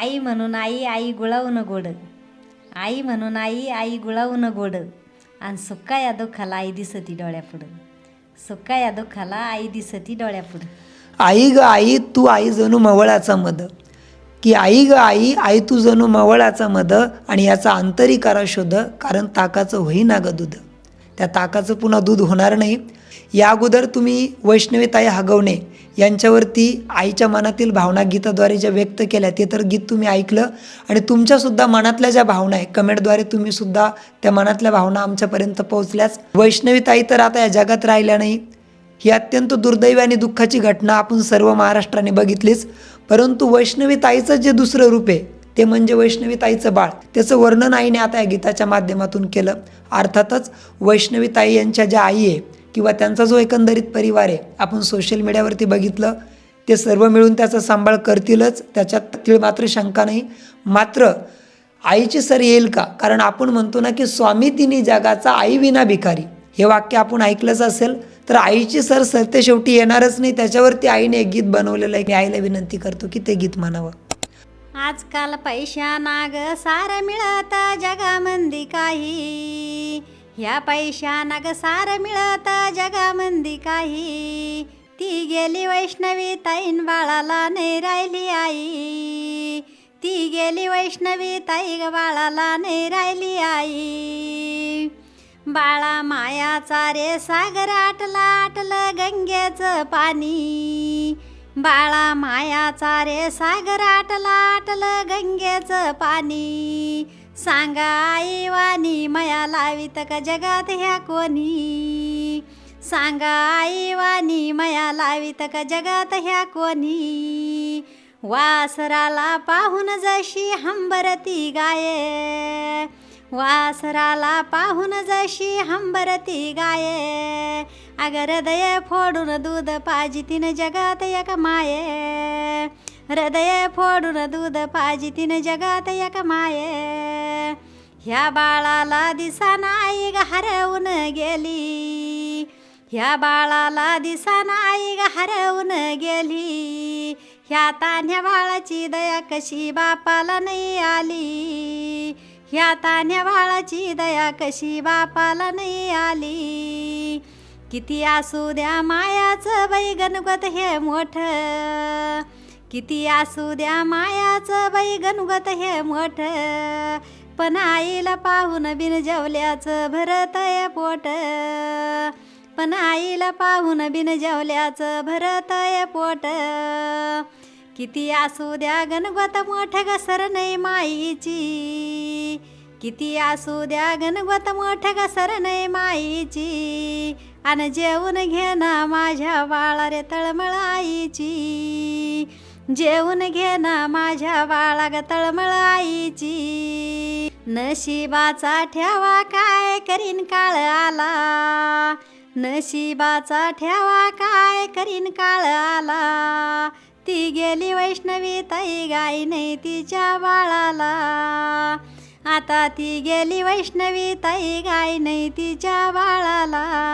आई म्हणून आई आई गुळावून गोड. आई म्हणून आई आई गुळावून गोड. आणि सुक्का या दुःखाला आई दिसती डोळ्यापुढं. सुक्का या दुःखाला आई दिसती डोळ्यापुढं. आई ग आई तू आई जणू मवळाचा मद. की आई ग आई आई तू जणू मवळाचा मद आणि याचा आंतरिकारा करा शोध कारण ताकाचं होईना ग दूध. त्या ताकाचं पुन्हा दूध होणार नाही. या अगोदर तुम्ही वैष्णवीताई हगवणे. यांच्यावरती आईच्या मनातील भावना गीताद्वारे ज्या व्यक्त केल्या ते तर गीत तुम्ही ऐकलं आणि तुमच्यासुद्धा मनातल्या ज्या भावना आहे कमेंटद्वारे तुम्ही सुद्धा त्या मनातल्या भावना आमच्यापर्यंत पोहोचल्याच वैष्णवीताई तर आता या जगात राहिल्या नाही. ही अत्यंत दुर्दैवी आणि दुःखाची घटना आपण सर्व महाराष्ट्राने बघितलीच. परंतु वैष्णवी ताईचं जे दुसरं रूप आहे ते म्हणजे वैष्णवी ताईचं बाळ. त्याचं वर्णन आईने आता या गीताच्या माध्यमातून केलं. अर्थातच वैष्णवी ताई यांच्या ज्या आई आहे किंवा त्यांचा जो एकंदरीत परिवार आहे आपण सोशल मीडियावरती बघितलं ते सर्व मिळून त्याचा सांभाळ करतीलच त्याच्यात तीळ मात्र शंका नाही. मात्र आईची सर येईल का? कारण आपण म्हणतो ना की स्वामी तिन्ही जगाचा आई विना भिकारी. हे वाक्य आपण ऐकलंच असेल तर आईची सर सरते शेवटी येणारच नाही. त्याच्यावरती आईने एक गीत बनवलेलं आहे मी आईला विनंती करतो की ते गीत म्हणावं. आजकाल पैशा नाग सार मिळत जगामंदी काही. ह्या पैशा नाग सार मिळत जगामंदी काही. ती गेली वैष्णवी ताईन बाळाला नाही राहिली आई. ती गेली वैष्णवी ताई ग बाळाला नाही राहिली आई. बाळा मायाचा रे सागर आटला आटलं गंगेचं पाणी. बाळा मायाचा रे सागर आटला आटलं गंगेचं पाणी. सांगा आई वाणी मया लावित का जगात ह्या कोणी? सांगा आई वाणी मया लावित का जगात ह्या कोणी? वासराला पाहून जशी हंबरती गाये. वासराला पाहून जशी हंबरती गाये. अगर हृदय फोडून दूध पाजी तिनं जगात एक माये. हृदय फोडून दूध पाजी तिनं जगात एक माये ह्या बाळाला दिसाना आई ग हरवून गेली ह्या बाळाला दिसाना आई ग हरवून गेली ह्या तान्ह्या बाळाची दया कशी बापाला नाही आली ह्या तान्ह्या बाळाची दया कशी बापाला नाही आली किती असू द्या मायाचं बाई गणगत हे मोठं किती असू द्या मायाचं बाई गणगत हे मोठ. पण आईला पाहून बिन जेवल्याचं भरत पोट. पण आईला पाहून बिन जेवल्याचं भरत पोट. किती असू द्या गणगत मोठ घसर नाही माईची. किती असू द्या गणगत मोठ घसर नाही माईची. आणि जेवून घे ना माझ्या बाळा रे तळमळ आईची. जेवून घे ना माझ्या बाळाग तळमळ आईची. नशिबाचा ठेवा काय करीन काळ आला. नशिबाचा ठेवा काय करीन काळ आला. ती गेली वैष्णवी ताई गाई नाही तिच्या बाळाला. आता ती गेली वैष्णवी ताई गाई नाही तिच्या बाळाला.